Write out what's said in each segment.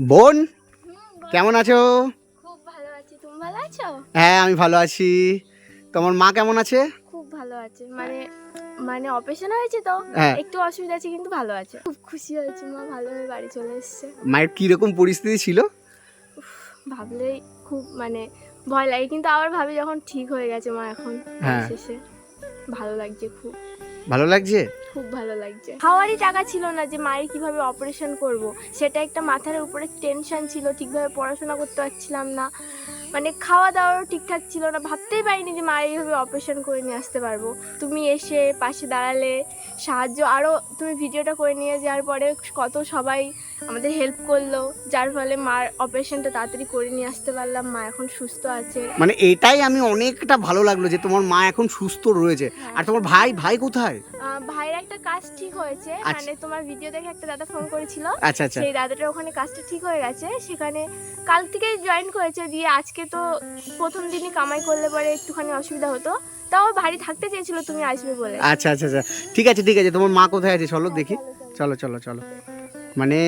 বোন? কেমন আছো? খুব ভালো আছি। তুমি ভালো আছো? হ্যাঁ আমি ভালো আছি। তোমার মা কেমন আছে? খুব ভালো আছে। মানে মানে অপারেশন হয়েছে তো? হ্যাঁ। একটু অসুবিধা আছে কিন্তু ভালো আছে। খুব খুশি হয়েছে মা ভালোভাবে বাড়ি চলে এসেছে। মায়ের কীরকম পরিস্থিতি ছিল? ভাবলেই খুব মানে ভয় লাগে। কিন্তু আবার ভাবি যখন ঠিক হয়ে গেছে মা এখন হ্যাঁ। শেষে। ভালো লাগছে খুব। ভালো লাগছে? খুব ভালো লাগছে। খাওয়ারই টাকা ছিল না যে মায়ের কীভাবে অপারেশন করব। সেটা একটা মাথার উপরে টেনশন ছিল, ঠিকভাবে পড়াশোনা করতে পারছিলাম না। মানে খাওয়া দাওয়ারও ঠিকঠাক ছিল না, ভাবতেই পারিনি যে মায়ের এইভাবে অপারেশন করে নিয়ে আসতে পারব। তুমি এসে পাশে দাঁড়ালে সাহায্য আরও তুমি ভিডিওটা করে নিয়ে যাওয়ার পরে কত সবাই আমাদের হেল্প করল যার ফলে মার অপারেশনটা তাড়াতাড়ি করে নিয়ে আসতে পারলাম মা এখন সুস্থ আছে। মানে এটাই আমি অনেকটা ভালো লাগল যে তোমার মা এখন সুস্থ রয়েছে। আর তোমার ভাই ভাই কোথায়? আহ, ভাইয়ের একটা কাজ ঠিক হয়েছে। আচ্ছা। মানে তোমার ভিডিও দেখে একটা দাদা ফোন করেছিল। আচ্ছা আচ্ছা। সেই দাদাটার ওখানে কাজটা ঠিক হয়ে গেছে। সেখানে কাল থেকে জয়েন করেছে দিয়ে আজকে তো প্রথম দিনই কামাই করলে পরে একটুখানি অসুবিধা হতো। তাও বাড়ি থাকতে চেয়েছিল তুমি আসবে বলে। আচ্ছা আচ্ছা আচ্ছা। ঠিক আছে ঠিক আছে। তোমার মা কোথায় আছে? চলো দেখি। চলো চলো চলো। মানে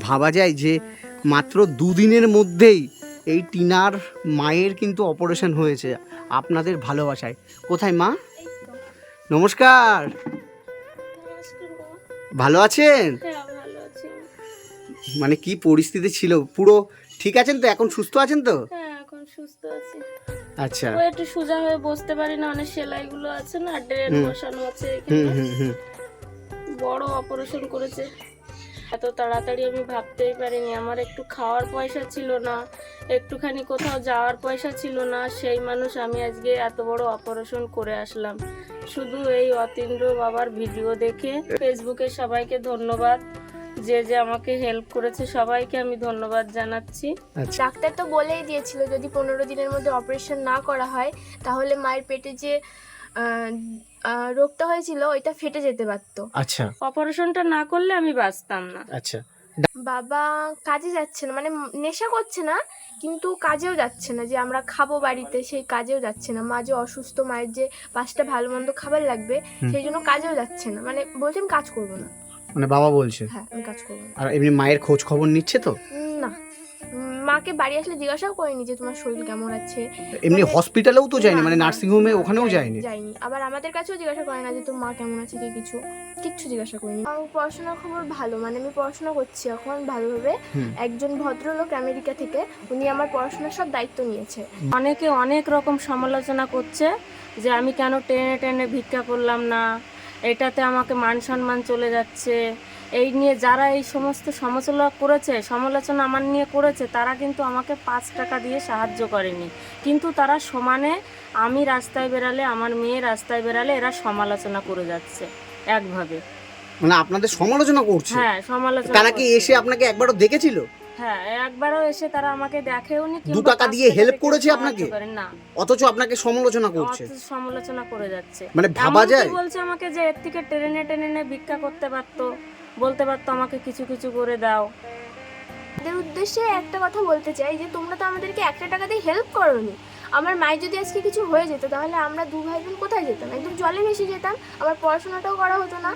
ভাবা যায় যে মাত্র দুদিনের মধ্যেই এই টিনার মায়ের কিন্তু অপারেশন হয়েছে আপনাদের ভালোবাসায়। কোথায় মা? নমস্কার। ভালো আছেন? মানে কি পরিস্থিতি ছিল? পুরো ঠিক আছেন তো? এখন সুস্থ আছেন তো? হ্যাঁ সুস্থ আছি। আচ্ছা। ও একটু সোজা হয়ে বসতে পারি না অনেক সেলাইগুলো আছে না ড্রেন। বসানো আছে হুম হুম হুম। বড় অপারেশন করেছে। এত তাড়াতাড়ি আমি ভাবতেই পারিনি। আমার একটু খাওয়ার পয়সা ছিল না একটুখানি কোথাও যাওয়ার পয়সা ছিল না সেই মানুষ আমি আজকে এত বড় অপারেশন করে আসলাম। শুধু এই অতীন্দ্র বাবার ভিডিও দেখে ফেসবুকে সবাইকে ধন্যবাদ। যে যে আমাকে হেল্প করেছে সবাইকে আমি ধন্যবাদ জানাচ্ছি। আচ্ছা। ডাক্তার তো বলেই দিয়েছিল যদি পনেরো দিনের মধ্যে অপারেশন না করা হয় তাহলে মায়ের পেটে যে রোগটা হয়েছিল ওইটা ফেটে যেতে পারতো। আচ্ছা। অপারেশনটা না করলে আমি বাঁচতাম না। আচ্ছা। বাবা কাজে যাচ্ছে না মানে নেশা করছে না কিন্তু কাজেও যাচ্ছে না যে আমরা খাব বাড়িতে সেই কাজেও যাচ্ছে না। মা যে অসুস্থ মায়ের যে পাঁচটা ভালো মন্দ খাবার লাগবে সেই জন্য কাজেও যাচ্ছে না। মানে বলছে আমি কাজ করব না। মানে বাবা বলছে? হ্যাঁ আমি কাজ করব না। আর এমনি মায়ের খোঁজ খবর নিচ্ছে তো? না। মাকে বাড়ি আসলে জিজ্ঞাসাও করিনি যে তোমার শরীর কেমন আছে। এমনি মানে- হসপিটালেও তো যায়নি মানে নার্সিং হোমে ওখানেও যায়নি যাইনি আবার আমাদের কাছেও জিজ্ঞাসা করে না যে তোর মা কেমন আছে কি কিছু কিচ্ছু জিজ্ঞাসা করিনি। আমার পড়াশোনার খবর ভালো মানে আমি পড়াশোনা করছি এখন ভালোভাবে। একজন ভদ্রলোক আমেরিকা থেকে উনি আমার পড়াশোনার সব দায়িত্ব নিয়েছে। অনেকে অনেক রকম সমালোচনা করছে যে আমি কেন টেনে টেনে ভিক্ষা করলাম না এটাতে আমাকে মান সম্মান চলে যাচ্ছে এই নিয়ে যারা এই সমস্ত সমালোচনা করেছে সমালোচনা আমার নিয়ে করেছে তারা কিন্তু আমাকে পাঁচ টাকা দিয়ে সাহায্য করেনি। কিন্তু তারা সমানে আমি রাস্তায় বেরালে আমার মেয়ে রাস্তায় বেরালে এরা সমালোচনা করে যাচ্ছে একভাবে। মানে আপনাদের সমালোচনা করছে? হ্যাঁ সমালোচনা তারা কি এসে আপনাকে একবারও দেখেছিল? হ্যাঁ একবারও এসে তারা আমাকে দেখেওনি দু টাকা দিয়ে help করেছে আপনাকে? না। অথচ আপনাকে সমালোচনা করছে। সমালোচনা করে যাচ্ছে। মানে ভাবা যায়? বলছে আমাকে যে এর থেকে টেনে টেনে ভিক্ষা করতে পারতো। বলতে পারতো আমাকে কিছু কিছু করে দাও। তাদের উদ্দেশ্যে একটা কথা বলতে চাই যে, তোমরা তো আমাদেরকে একটা টাকা দিয়ে হেল্প করোনি। আমার মায়ের যদি আজকে কিছু হয়ে যেত, তাহলে আমরা দু ভাই বোন কোথায় যেতাম? একদম জলে ভেসে যেতাম, আমার পড়াশোনাটাও করা হতো না।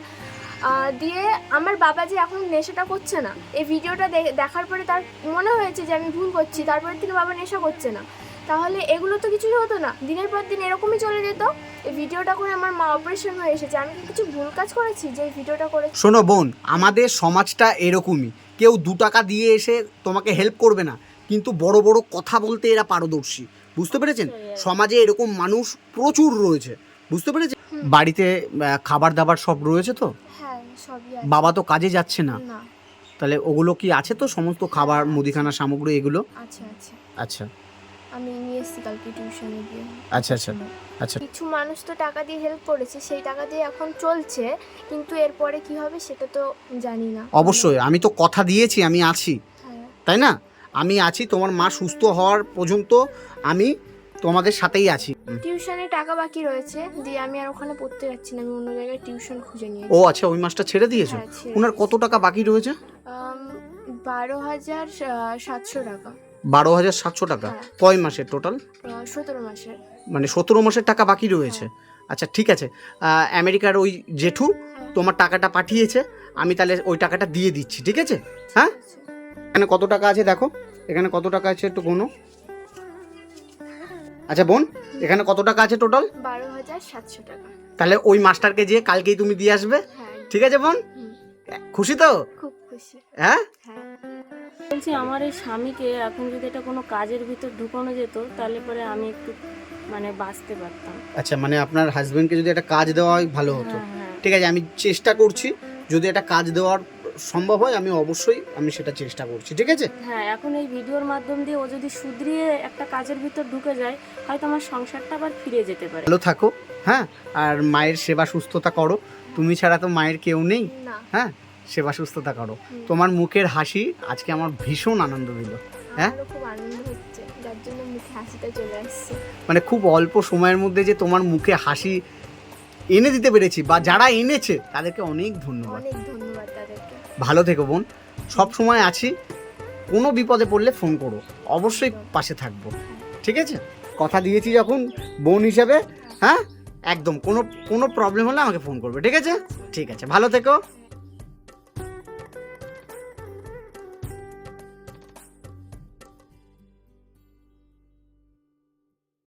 দিয়ে আমার বাবা যে এখন নেশাটা করছে না, এই ভিডিওটা দেখার পরে তার মনে হয়েছে যে, আমি ভুল করছি তারপরে থেকে বাবা নেশা করছে না। তাহলে এগুলো তো কিছুই হতো না। দিনের পর দিন এরকমই চলে যেত। এই ভিডিওটা করে আমার মা অপারেশন হয়ে এসেছে। আমি কি কিছু ভুল কাজ করেছি যে এই ভিডিওটা করে শোনো বোন আমাদের সমাজটা এরকমই। কেউ দু টাকা দিয়ে এসে তোমাকে হেল্প করবে না। কিন্তু বড় বড় কথা বলতে এরা পারদর্শী। বুঝতে পেরেছেন? সমাজে এরকম মানুষ প্রচুর রয়েছে। বুঝতে পেরেছেন? বাড়িতে খাবার দাবার সব রয়েছে তো? হ্যাঁ। বাবা তো কাজে যাচ্ছে না। না। তাহলে ওগুলো কি আছে তো সমস্ত খাবার মুদিখানা সামগ্রী এগুলো? আচ্ছা আচ্ছা আচ্ছা। আমি নিয়ে এসেছি কালকে টিউশনে গিয়ে। আচ্ছা আচ্ছা আচ্ছা। কিছু মানুষ তো টাকা দিয়ে হেল্প করেছে সেই টাকা দিয়ে এখন চলছে কিন্তু এরপরে কি হবে সেটা তো জানি না। অবশ্যই আমি তো কথা দিয়েছি আমি আছি। হ্যাঁ। তাই না? আমি আছি তোমার মা সুস্থ হওয়ার পর্যন্ত আমি তোমাদের সাথেই আছি। টিউশনে টাকা বাকি রয়েছে দিয়ে আমি আর ওখানে পড়তে যাচ্ছি না আমি অন্য জায়গায় টিউশন খুঁজে নিয়েছি ও আচ্ছা ওই মাসটা ছেড়ে দিয়েছ? হ্যাঁ, ওনার কত টাকা বাকি রয়েছে? বারো হাজার সাতশো টাকা। বারো হাজার সাতশো টাকা। হ্যাঁ। কয় মাসের টোটাল সতেরো মাসের। মানে সতেরো মাসের টাকা বাকি রয়েছে। আচ্ছা ঠিক আছে। আমেরিকার ওই জেঠু তোমার টাকাটা পাঠিয়েছে আমি তাহলে ওই টাকাটা দিয়ে দিচ্ছি ঠিক আছে? হ্যাঁ? এখানে কত টাকা আছে দেখো। এখানে কত টাকা আছে একটু কোনো আচ্ছা বোন এখানে কত টাকা আছে টোটাল বারো হাজার সাতশো টাকা। তাহলে ওই মাস্টারকে যেয়ে কালকেই তুমি দিয়ে আসবে হ্যাঁ। ঠিক আছে বোন? খুশি তো? খুব খুশি। হ্যাঁ? হ্যাঁ। বলছি আমার এই স্বামীকে এখন যদি এটা কোনো কাজের ভিতর ঢুকানো যেত তাহলে পরে আমি একটু মানে বাঁচতে পারতাম। আচ্ছা মানে আপনার হাজবেন্ডকে যদি একটা কাজ দেওয়া হয় ভালো হতো। হ্যাঁ হ্যাঁ। ঠিক আছে আমি চেষ্টা করছি যদি একটা কাজ দেওয়ার সম্ভব হয় আমি অবশ্যই আমি সেটা চেষ্টা করছি ঠিক আছে? হ্যাঁ এখন এই ভিডিওর মাধ্যম দিয়ে ও যদি শুধরিয়ে একটা কাজের ভিতর ঢুকে যায় হয়তো আমার সংসারটা আবার ফিরে যেতে পারে। ভালো থাকো হ্যাঁ? আর মায়ের সেবা সুস্থতা করো। তুমি ছাড়া তো মায়ের কেউ নেই। হ্যাঁ? সেবা সুস্থতা করো। তোমার মুখের হাসি আজকে আমার ভীষণ আনন্দ দিল হ্যাঁ? খুব আনন্দ হচ্ছে যার জন্য মুখে হাসিটা চলে আসছে। মানে খুব অল্প সময়ের মধ্যে যে তোমার মুখে হাসি এনে দিতে পেরেছি বা যারা এনেছে তাদেরকে অনেক ধন্যবাদ। অনেক ধন্যবাদ তাদেরকে। ভালো থেকো বোন। সব সময় আছি কোনো বিপদে পড়লে ফোন করো অবশ্যই পাশে থাকব। ঠিক আছে? কথা দিয়েছি যখন বোন হিসেবে হ্যাঁ? একদম কোনো কোনো প্রবলেম হলে আমাকে ফোন করবে ঠিক আছে? ঠিক আছে ভালো থেকো।